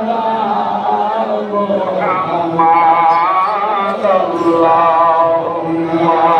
محمد اللهم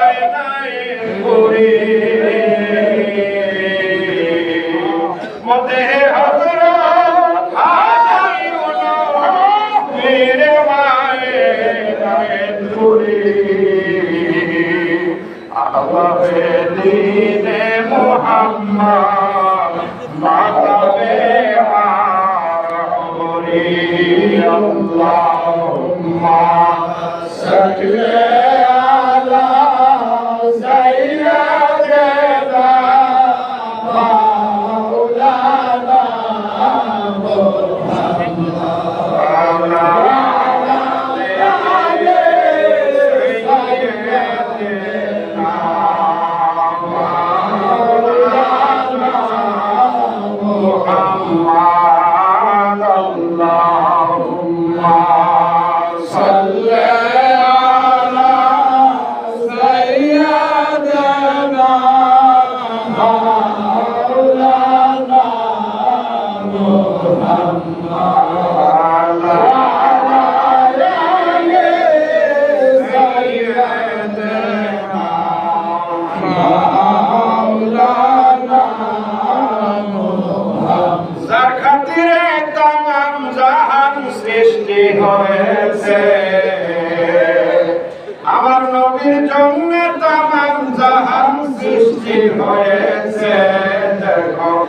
খাজা ইউনুস পুরি ভারত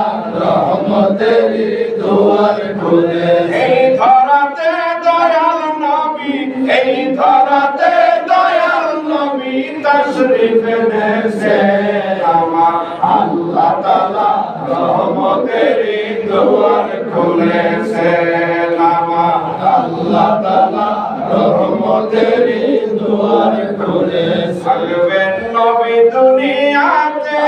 তাআলা রহমতেরই দুয়ার খুলেছে এই ধরাতে দয়াল নবী এই ধরাতে দয়াল নবী তশরিফ এনেছে আমার আল্লাহ তাআলা। রহমতেরই দুয়ার খুলেছে আমার আল্লাহ তাআলা। রহমতেরই দুয়ার খুলেছে। সালবেন নবী দুনিয়াতে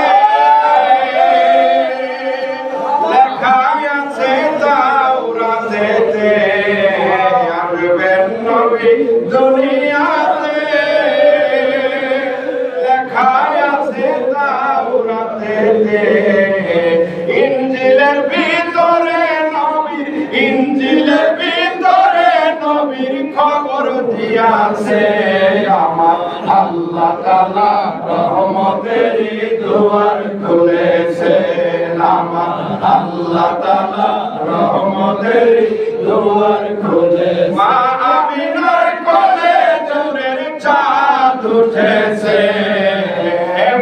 দুনিয়াতে লেখা আছে তাওরাতেতে ইনজিলের ভিতরে নবী, ইনজিলের ভিতরে নবীর খবর দিয়াছে। আমার আল্লাহ তাআলা রহমতেরই দুয়ার খুলেছে আমার আল্লাহ তাআলা রহমতেরই দুয়ার খুলেছে। উঠেছে।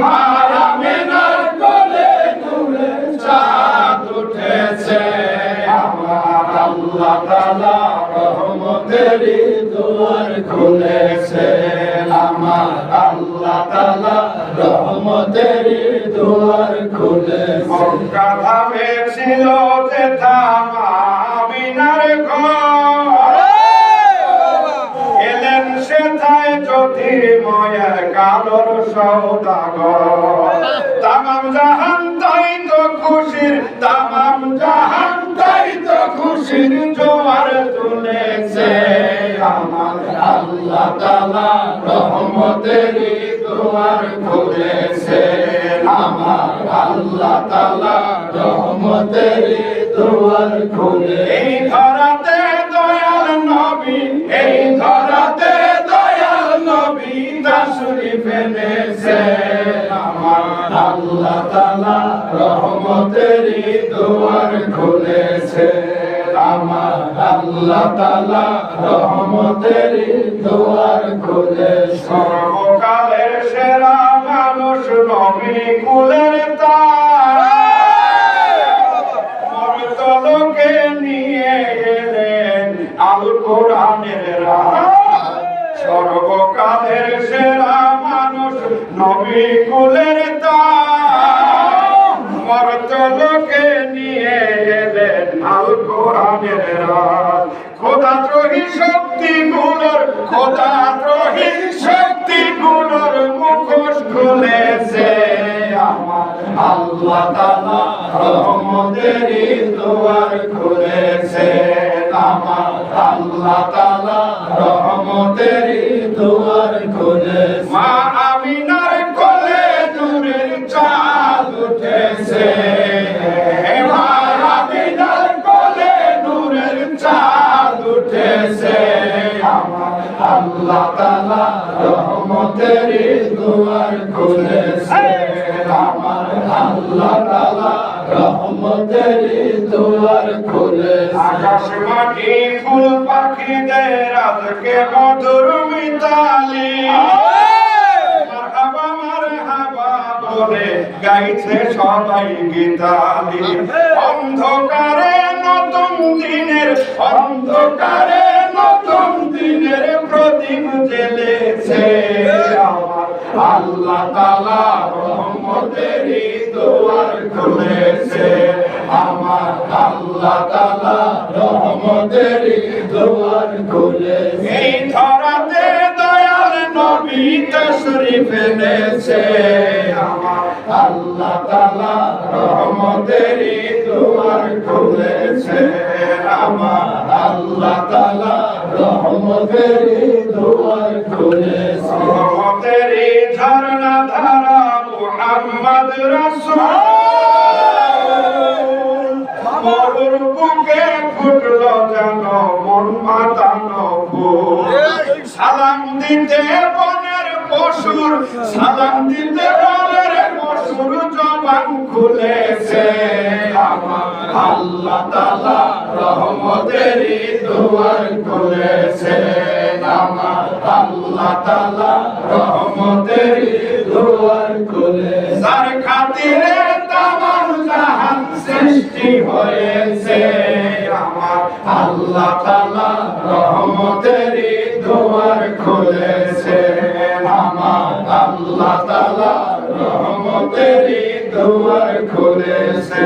মা আমিনার কোলে জোরের চাঁদ উঠেছে। আমার আল্লাহ তাআলা রহমতেরই দুয়ার খুলেছে আমার আল্লাহ তাআলা রহমতেরই দুয়ার যে থামামিনার ঘর। জ্যোতির্ময় কালোর সৌদাগর। জাহান তাই তো খুশি নবীর তামাম জাহান তাই তো খুশির জোয়ার তুলেছে। আমার আল্লাহ তাআলা রহমতেরই দুয়ার খুলেছে। আমার আল্লাহ তাআলা রহমতেরই দুয়ার খুলে এই ধরাতে দয়াল নবী, এই ধরাতে ফেলেছে আমার আল্লাহ তালা রহমতেরই দুয়ার খুলেছে আমার আল্লাহ তালা রহমতেরই দুয়ার খুলে সর্বকালের সেরা মানুষ নবী কুলের তার। নবী কুলের তার নিয়ে এলেন আল কোরআনের রাত খোদা ত্রহী শক্তি গুলোর খোদা ত্রহী শক্তি গুলোর মুখোশ খুলেছে আমার আল্লাহ তাআলা। রহমতেরই দুয়ার খুলেছে আমার আল্লাহ তাআলা। রহমতেরই দুয়ার খুলেছে। মা আমিনার গাইছে সবাই গীতালি। অন্ধকারে নতুন দিনের, অন্ধকারে নতুন দিনের প্রদীপ জ্বেলেছে। আমার আল্লাহ তাআলা রহমতেরই দুয়ার খুলেছে। আমার আল্লাহ তাআলা রহমতেরই দুয়ার খুলেছে। এই ধরাতে দয়াল নবী তশরিফ এনেছে। আমার আল্লাহ তাআলা রহমতেরই দুয়ার খুলেছে আমার। আল্লাহ তাআলা রহমতেরই দুয়ার খুলেছে। রহমতেরই ঝরনা ধারা মুহাম্মদ রাসূল। মরুর বুকে ফুটলো যেন মন মাতানো ফুল। সালাম দিতে বনের পশুর সালাম দিতে আমার আল্লাহ তাআলা রহমতেরই দুয়ার খুলেছে। আমার আল্লাহ তাআলা রহমতেরই দুয়ার খুলেছে। যার খাতিরে তামাম সৃষ্টি হয়েছে। আমার আল্লাহ তাআলা রহমতেরই দুয়ার খুলেছে। আমার আল্লাহ তাআলা রহমতেরই দুয়ার খুলেছে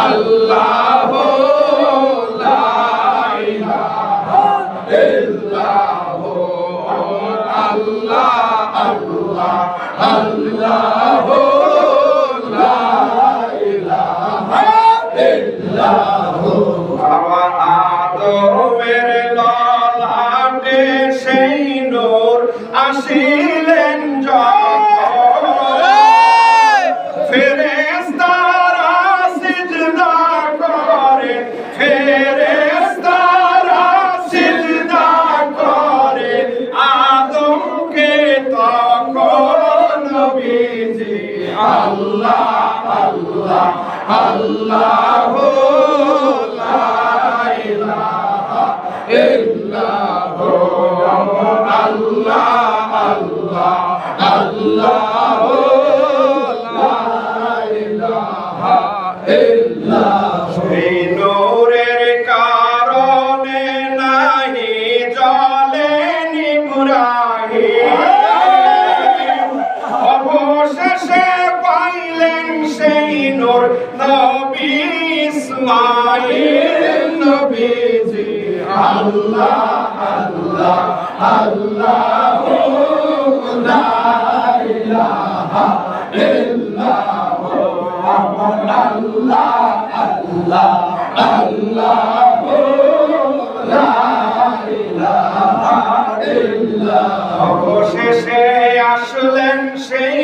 আল্লাহ। illallah, Allah, Allah, Allah. অবশেষে আসলেন সেই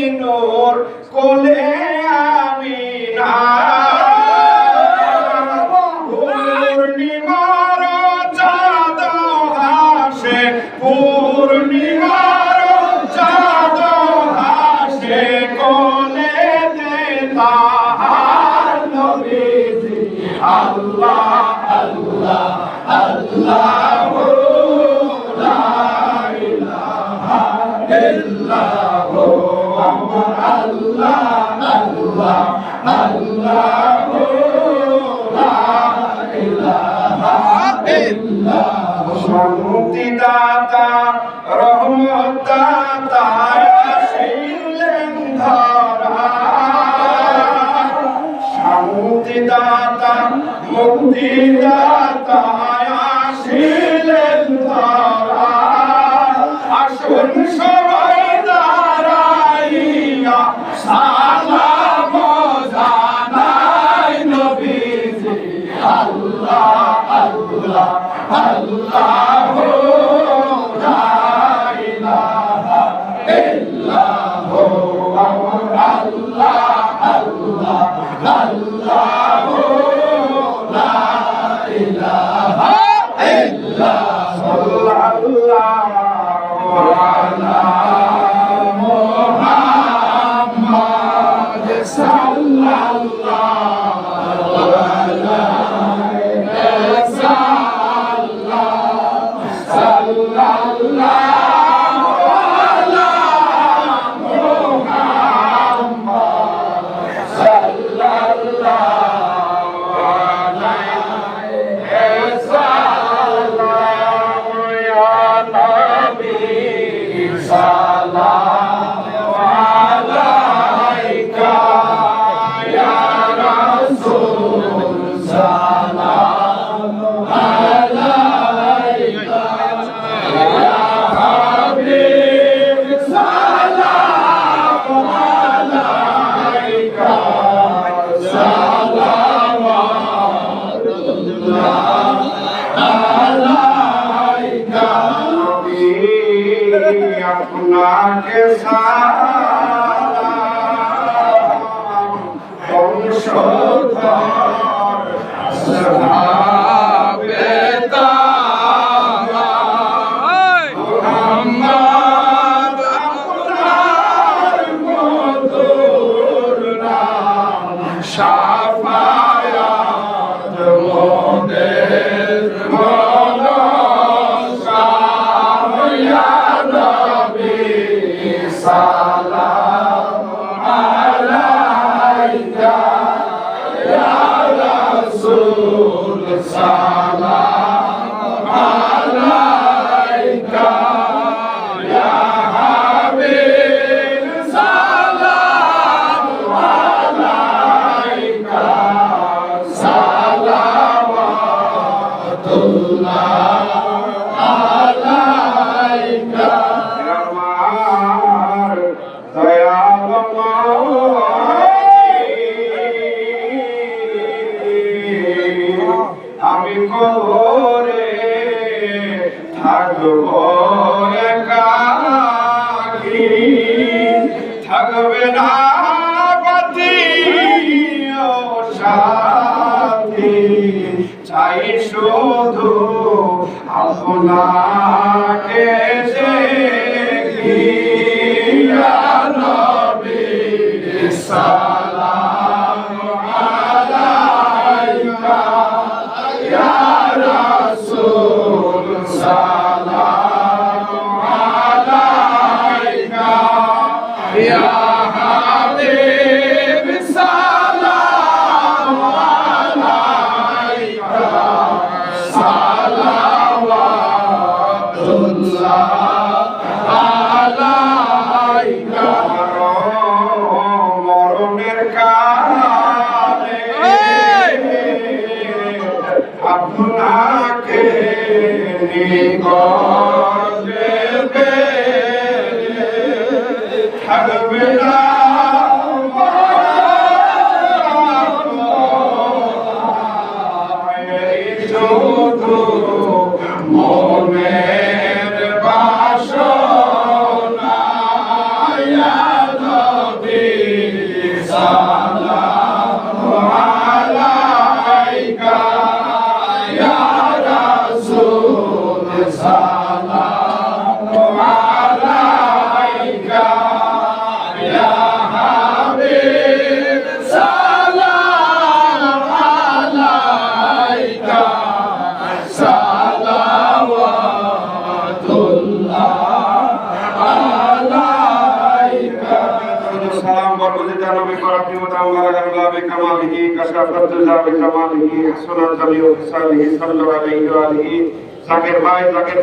মুক্তি দাতা। अपना के साथ हम Ya Allah. আপনাকে নিগলে থাকবে না। بكماله كشافة الجاه بكماله حسن الجميع بحسانه صلى الله عليه وآله জাকের ভাই জাকের